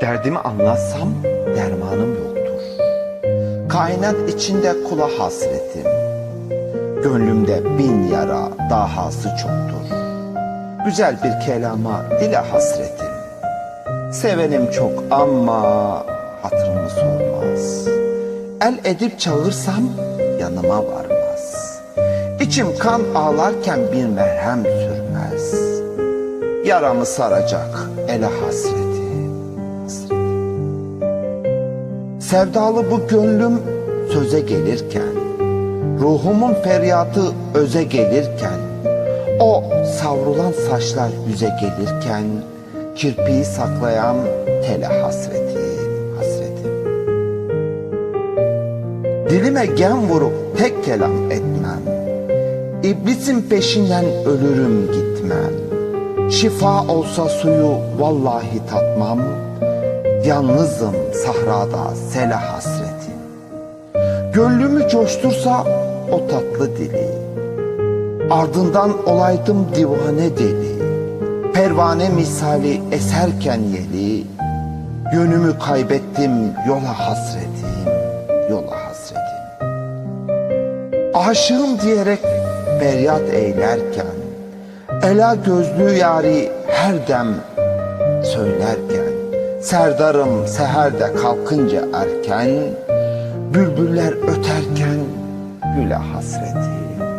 Derdimi anlatsam dermanım yoktur. Kainat içinde kula hasretim. Gönlümde bin yara dahası çoktur. Güzel bir kelama dile hasretim. Sevenim çok ama hatırımı sormaz. El edip çağırsam yanıma varmaz. İçim kan ağlarken bir merhem sürmez. Yaramı saracak ele hasreti. Sevdalı bu gönlüm söze gelirken, ruhumun feryatı öze gelirken, o savrulan saçlar yüze gelirken, kirpiği saklayan tele hasreti, hasreti. Dilime gem vurup tek kelam etmem, İblisin peşinden ölürüm gitmem. Şifa olsa suyu vallahi tatmam, Yalnızım sahrada sele hasreti. Gönlümü coştursa o tatlı dili, Ardından olaydım divane deli, Pervane misali eserken yeli, Yönümü kaybettim yola hasretim, yola hasretim. Aşığım diyerek feryat eylerken, Ela gözlü yari her dem söylerken, Serdarım seherde kalkınca erken, Bülbüller öterken güle hasretim,